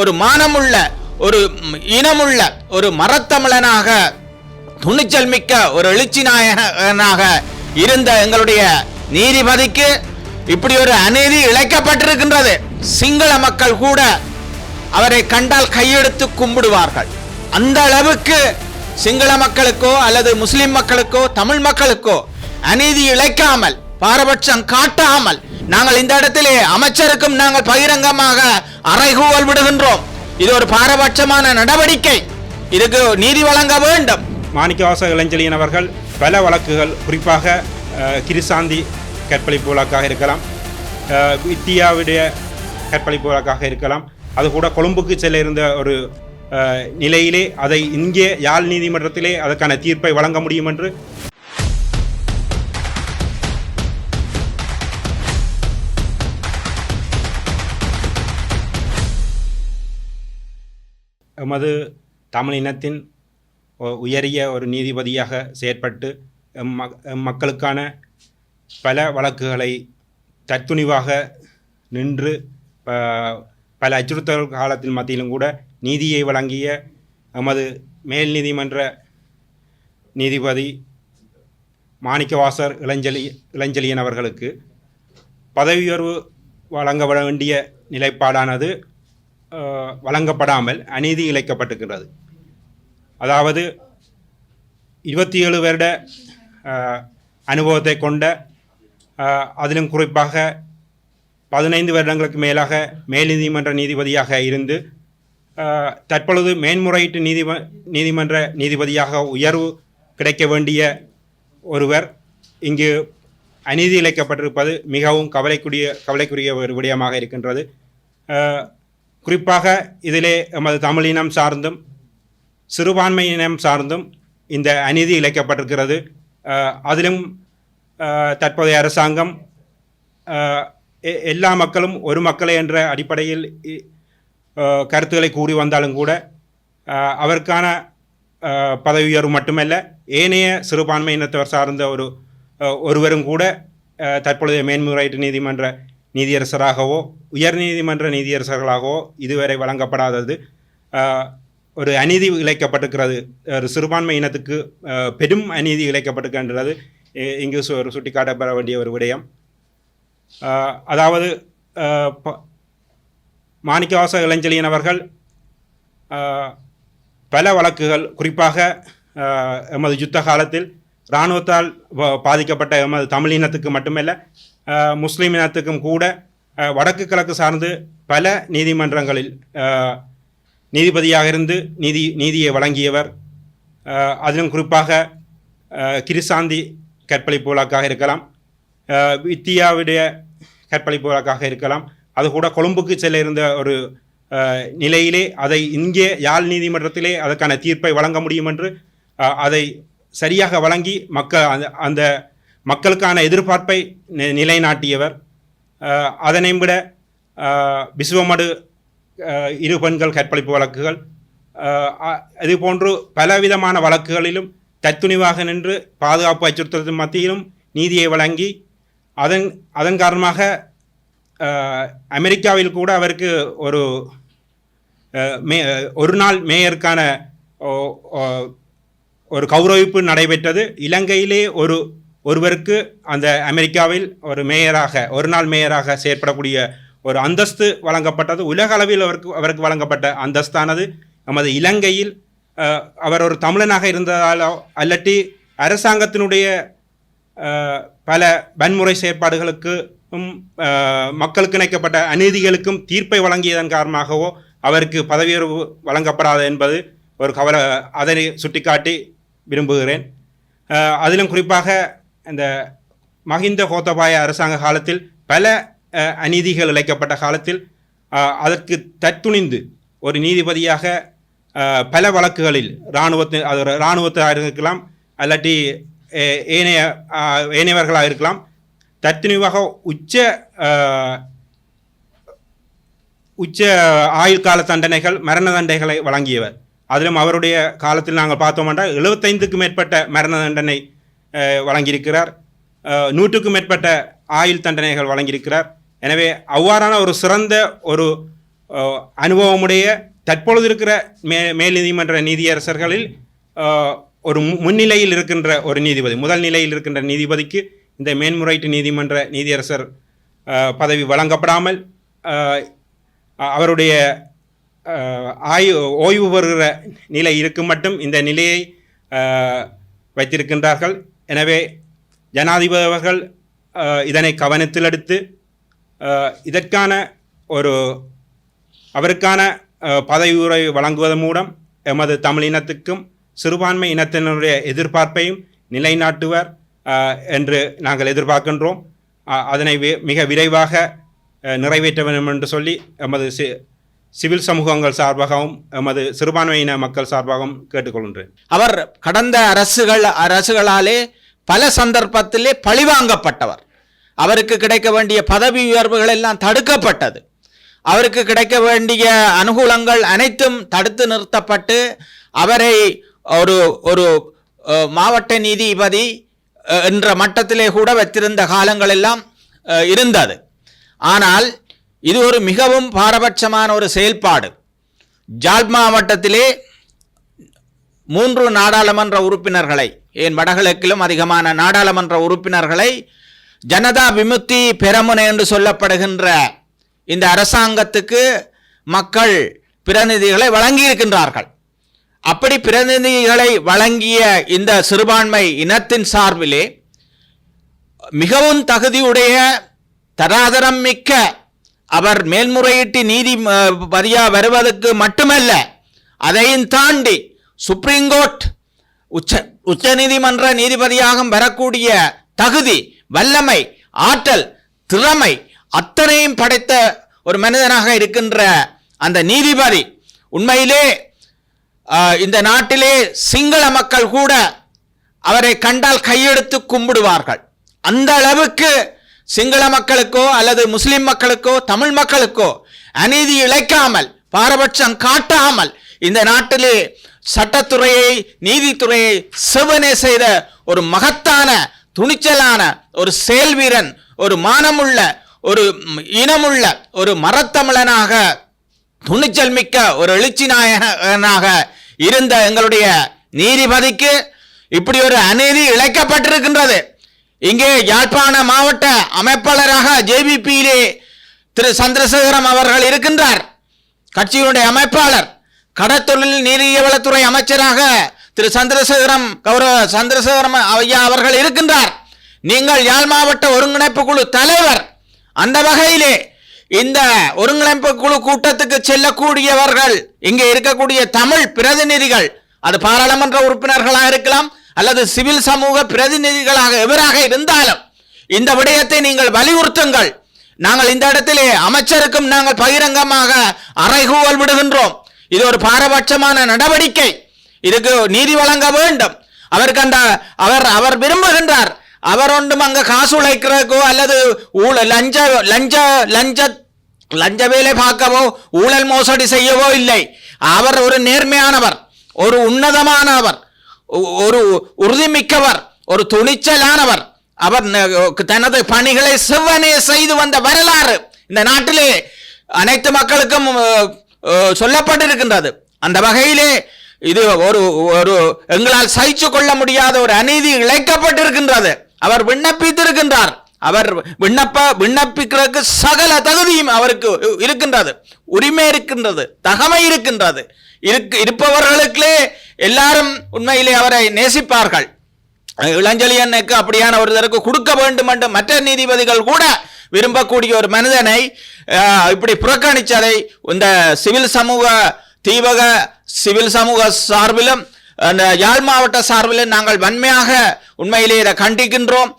ஒரு மானமுள்ள ஒரு இனமுள்ள ஒரு மரத்தமிழனாக துணிச்சல் மிக்க ஒரு எழுச்சி நாயகனாக இருந்த எங்களுடைய நீதிபதிக்கு இப்படி ஒரு அநீதி இழைக்கப்பட்டிருக்கின்றது. சிங்கள மக்கள் கூட அவரை கண்டால் கையெடுத்து கும்பிடுவார்கள். அந்த அளவுக்கு சிங்கள மக்களுக்கோ அல்லது முஸ்லிம் மக்களுக்கோ தமிழ் மக்களுக்கோ அநீதி இழைக்காமல் பாரபட்சம் காட்டாமல் நாங்கள் இந்த இடத்திலே அமைச்சருக்கும் நாங்கள் பகிரங்கமாக அறைகூவல் விடுகின்றோம். இது ஒரு பாரபட்சமான நடவடிக்கை. இதுக்கு நீதி வழங்க வேண்டும். மாணிக்கவாச இளஞ்செழியன் அவர்கள் பல வழக்குகள் குறிப்பாக அஹ், கிருசாந்தி கற்பழிப்பு வழக்காக இருக்கலாம் அஹ், வித்தியாவுடைய கற்பழிப்பு வழக்காக இருக்கலாம். அது கூட கொழும்புக்கு செல்ல இருந்த ஒரு நிலையிலே அதை இங்கே யாழ் நீதிமன்றத்திலே அதற்கான தீர்ப்பை வழங்க முடியும் என்று எமது தமிழ் இனத்தின் உயரிய ஒரு நீதிபதியாக செயற்பட்டு எம் மக்களுக்கான பல வழக்குகளை தத்துணிவாக நின்று ப- பல அச்சுறுத்தல் காலத்தின் மத்தியிலும் கூட நீதியை வழங்கிய எமது மேல் நீதிமன்ற நீதிபதி மாணிக்கவாசர் இளஞ்சலி இளஞ்செழியன் அவர்களுக்கு பதவி உயர்வு வழங்க வேண்டிய நிலைப்பாடானது வழங்கப்படாமல் அநீதி இழைக்கப்பட்டிருக்கிறது. அதாவது இருபத்தி ஏழு வருட அனுபவத்தை கொண்ட அதிலும் குறிப்பாக பதினைந்து வருடங்களுக்கு மேலாக மேல் நீதிமன்ற நீதிபதியாக இருந்து தற்பொழுது மேன்முறையீட்டு நீதிம நீதிமன்ற நீதிபதியாக உயர்வு கிடைக்க வேண்டிய ஒருவர் இங்கு அநீதி இழைக்கப்பட்டிருப்பது மிகவும் கவலைக்குரிய கவலைக்குரிய ஒரு விடயமாக இருக்கின்றது. குறிப்பாக இதிலே எமது தமிழினம் சார்ந்தும் சிறுபான்மையினம் சார்ந்தும் இந்த அநீதி இழைக்கப்பட்டிருக்கிறது. அதிலும் தற்போதைய அரசாங்கம் எ- எல்லா மக்களும் ஒரு மக்களே என்ற அடிப்படையில் இ- கருத்துக்களை கூறி வந்தாலும் கூட அவருக்கான பதவி உயர்வு மட்டுமல்ல ஏனைய சிறுபான்மையினத்தவர் சார்ந்த ஒரு ஒருவரும் கூட தற்பொழுதைய மேன்முறையீட்டு நீதிமன்ற நீதியரசராகவோ உயர் நீதிமன்ற நீதியரசர்களாகவோ இதுவரை வழங்கப்படாதது. ஒரு அநீதி இழைக்கப்பட்டிருக்கிறது. ஒரு சிறுபான்மை இனத்துக்கு பெரும் அநீதி இழைக்கப்பட்டிருக்கின்றது. இங்கு சு- ஒரு சுட்டிக்காட்டப்பட வேண்டிய ஒரு விடயம். அதாவது ப- மாணிக்கவாச இளஞ்செழியன் அவர்கள் பல வழக்குகள் குறிப்பாக எமது யுத்த காலத்தில் இராணுவத்தால் பாதிக்கப்பட்ட எமது தமிழ் இனத்துக்கு மட்டுமல்ல முஸ்லீம் இனத்துக்கும் கூட வடக்கு கிழக்கு சார்ந்து பல நீதிமன்றங்களில் நீதிபதியாக இருந்து நீதி நீதியை வழங்கியவர். அதிலும் குறிப்பாக அஹ், கிருசாந்தி கற்பழிப்பு வழக்காக இருக்கலாம் வித்தியாவுடைய கற்பழிப்பு வழக்காக இருக்கலாம். அது கூட கொழும்புக்கு செல்ல இருந்த ஒரு நிலையிலே அதை இங்கே யாழ் நீதிமன்றத்திலே அதற்கான தீர்ப்பை வழங்க முடியும் என்று அதை சரியாக வழங்கி மக்கள் அந்த அந்த மக்களுக்கான எதிர்பார்ப்பை நி- நிலைநாட்டியவர். அதனை விட விசுவமடு இரு பெண்கள் கற்பழிப்பு வழக்குகள் இது போன்று பலவிதமான வழக்குகளிலும் தத்துணிவாக நின்று பாதுகாப்பு அச்சுறுத்தலின் மத்தியிலும் நீதியை வழங்கி அதன் அதன் காரணமாக அமெரிக்காவில் கூட அவருக்கு ஒரு மே ஒரு நாள் மேயருக்கான ஓ- ஒரு கௌரவிப்பு நடைபெற்றது. இலங்கையிலே ஒரு ஒருவருக்கு அந்த அமெரிக்காவில் ஒரு மேயராக ஒரு நாள் மேயராக செயற்படக்கூடிய ஒரு அந்தஸ்து வழங்கப்பட்டது உலக அளவில் அவருக்கு அவருக்கு வழங்கப்பட்ட அந்தஸ்தானது நமது இலங்கையில் அவர் ஒரு தமிழனாக இருந்ததாலோ அல்லட்டி அரசாங்கத்தினுடைய பல வன்முறை செயற்பாடுகளுக்கும் மக்களுக்கு இணைக்கப்பட்ட அநீதிகளுக்கும் தீர்ப்பை வழங்கியதன் காரணமாகவோ அவருக்கு பதவி உயர்வு வழங்கப்படாது என்பது ஒரு கவலை அதனை சுட்டிக்காட்டி விரும்புகிறேன். அதிலும் குறிப்பாக இந்த மஹிந்த கோத்தபாய அரசாங்க காலத்தில் பல அநீதிகள் இழைக்கப்பட்ட காலத்தில் அதற்கு தத்துணிந்து ஒரு நீதிபதியாக பல வழக்குகளில் இராணுவத்தின் அது இராணுவத்தாக இருக்கலாம் அல்லாட்டி ஏனைய ஏனையவர்களாக இருக்கலாம். தத்துணிவாக உச்ச உச்ச ஆயுள் கால தண்டனைகள் மரண தண்டனைகளை வழங்கியவர். அதிலும் அவருடைய காலத்தில் நாங்கள் பார்த்தோம்னா எழுபத்தைந்துக்கு மேற்பட்ட மரண தண்டனை வழங்கியிருக்கிறார். நூற்றுக்கும் மேற்பட்ட ஆயுள் தண்டனைகள் வழங்கியிருக்கிறார். எனவே அவ்வாறான ஒரு சிறந்த ஒரு அனுபவமுடைய தற்பொழுது இருக்கிற மே மேல் நீதிமன்ற நீதியரசர்களில் ஒரு முன்னிலையில் இருக்கின்ற ஒரு நீதிபதி முதல் நிலையில் இருக்கின்ற நீதிபதிக்கு இந்த மேன்முறையீட்டு நீதிமன்ற நீதியரசர் பதவி வழங்கப்படாமல் அவருடைய ஆயு ஓய்வு பெறுகிற நிலை இருக்கும் மட்டும் இந்த நிலையை வைத்திருக்கின்றார்கள். எனவே ஜனாதிபதி அவர்கள் இதனை கவனத்தில் எடுத்து இதற்கான ஒரு அவருக்கான பதவி உரை வழங்குவதன் மூலம் எமது தமிழ் இனத்துக்கும் சிறுபான்மை இனத்தினருடைய எதிர்பார்ப்பையும் நிலைநாட்டுவர் என்று நாங்கள் எதிர்பார்க்கின்றோம். அதனை வி- மிக விரைவாக நிறைவேற்ற வேண்டும் என்று சொல்லி எமது சி சிவில் சமூகங்கள் சார்பாகவும் எமது சிறுபான்மையின மக்கள் சார்பாகவும் கேட்டுக்கொள்கின்றேன். அவர் கடந்த அரசுகள் அரசுகளாலே பல சந்தர்ப்பத்திலே பழிவாங்கப்பட்டவர். அவருக்கு கிடைக்க வேண்டிய பதவி உயர்வுகள் எல்லாம் தடுக்கப்பட்டது. அவருக்கு கிடைக்க வேண்டிய அனுகூலங்கள் அனைத்தும் தடுத்து நிறுத்தப்பட்டு அவரை ஒரு ஒரு மாவட்ட நீதிபதி என்ற மட்டத்திலே கூட வைத்திருந்த காலங்களெல்லாம் இருந்தது. ஆனால் இது ஒரு மிகவும் பாரபட்சமான ஒரு செயல்பாடு. ஜால் மாவட்டத்திலே மூன்று நாடாளுமன்ற உறுப்பினர்களை ஏன் வடகிழக்கிலும் அதிகமான நாடாளுமன்ற உறுப்பினர்களை ஜனதா விமுக்தி பெரமுனை என்று சொல்லப்படுகின்ற இந்த அரசாங்கத்துக்கு மக்கள் பிரதிநிதிகளை வழங்கியிருக்கின்றார்கள். அப்படி பிரதிநிதிகளை வழங்கிய இந்த சிறுபான்மை இனத்தின் சார்பிலே மிகவும் தகுதியுடைய தராதரம் மிக்க அவர் மேல்முறையீட்டு நீதி பதியா வருவதற்கு மட்டுமல்ல அதையும் தாண்டி சுப்ரீம் கோர்ட் உச்ச உச்சநீதிமன்ற நீதிபதியாக வரக்கூடிய தகுதி வல்லமை ஆற்றல் திறமை அத்தனையும் படைத்த ஒரு மனிதனாக இருக்கின்ற அந்த நீதிபதி. உண்மையிலே இந்த நாட்டிலே சிங்கள மக்கள் கூட அவரை கண்டால் கையெடுத்து கும்பிடுவார்கள். அந்த அளவுக்கு சிங்கள மக்களுக்கோ அல்லது முஸ்லிம் மக்களுக்கோ தமிழ் மக்களுக்கோ அநீதி இழைக்காமல் பாரபட்சம் காட்டாமல் இந்த நாட்டிலே சட்டத்துறையை நீதித்துறையை செவனே செய்த ஒரு மகத்தான துணிச்சலான ஒரு செயல் வீரன் ஒரு மானமுள்ள ஒரு இனமுள்ள ஒரு மரத்தமிழனாக துணிச்சல் மிக்க ஒரு எழுச்சி நாயகனாக இருந்த எங்களுடைய நீதிபதிக்கு இப்படி ஒரு அநீதி இழைக்கப்பட்டிருக்கின்றது. இங்கே யாழ்ப்பாண மாவட்ட அமைப்பாளராக ஜேபிபியிலே திரு சந்திரசேகரம் அவர்கள் இருக்கின்றார். கட்சியினுடைய அமைப்பாளர் கடத்தொழில் நீரியவளத்துறை அமைச்சராக திரு சந்திரசேகரம் கௌரவ சந்திரசேகரம் ஐயா அவர்கள் இருக்கின்றார். நீங்கள் யாழ் மாவட்ட ஒருங்கிணைப்பு குழு தலைவர். அந்த வகையிலே இந்த ஒருங்கிணைப்பு குழு கூட்டத்துக்கு செல்லக்கூடியவர்கள் இங்கே இருக்கக்கூடிய தமிழ் பிரதிநிதிகள் அது பாராளுமன்ற உறுப்பினர்களாக இருக்கலாம் அல்லது சிவில் சமூக பிரதிநிதிகளாக எவராக இருந்தாலும் இந்த விடயத்தை நீங்கள் வலியுறுத்துங்கள். நாங்கள் இந்த இடத்திலே அமைச்சருக்கும் நாங்கள் பகிரங்கமாக அறைகூவல் விடுகின்றோம். இது ஒரு பாரபட்சமான நடவடிக்கை. இதுக்கு நீதி வழங்க வேண்டும். அவருக்கு அந்த அவர் அவர் விரும்புகின்றார். அவர் ஒன்றும் அங்க காசு உழைக்கிறதுக்கோ அல்லது ஊழல் லஞ்ச லஞ்ச லஞ்ச லஞ்ச வேலை பார்க்கவோ ஊழல் மோசடி செய்யவோ இல்லை. அவர் ஒரு நேர்மையானவர். ஒரு உன்னதமானவர். ஒரு உறுதிமிக்கவர் ஒரு துணிச்சலானவர். அவர் தனது பணிகளை செவ்வனே செய்து வந்த வரலாறு இந்த நாட்டிலே அனைத்து மக்களுக்கும் சொல்லப்பட்டிருக்கின்றது. அந்த வகையிலே இது ஒரு ஒரு எங்களால் சகிச்சு கொள்ள முடியாத ஒரு அநீதி இழைக்கப்பட்டிருக்கின்றது. அவர் விண்ணப்பித்திருக்கின்றார். அவர் விண்ணப்ப விண்ணப்பிக்கிறதுக்கு சகல தகுதியும் அவருக்கு இருக்கின்றது. உரிமை இருக்கின்றது தகமை இருக்கின்றது. இருக்கு இருப்பவர்களுக்கே எல்லாரும் உண்மையிலே அவரை நேசிப்பார்கள். இளஞ்சலியனுக்கு அப்படியான ஒருத்தருக்கு கொடுக்க வேண்டும் என்று மற்ற நீதிபதிகள் கூட விரும்பக்கூடிய ஒரு மனிதனை இப்படி புறக்கணித்ததை இந்த சிவில் சமூக தீவக சிவில் சமூக சார்பிலும் அந்த யாழ் மாவட்ட சார்பிலும் நாங்கள் வன்மையாக உண்மையிலே இதை கண்டிக்கின்றோம்.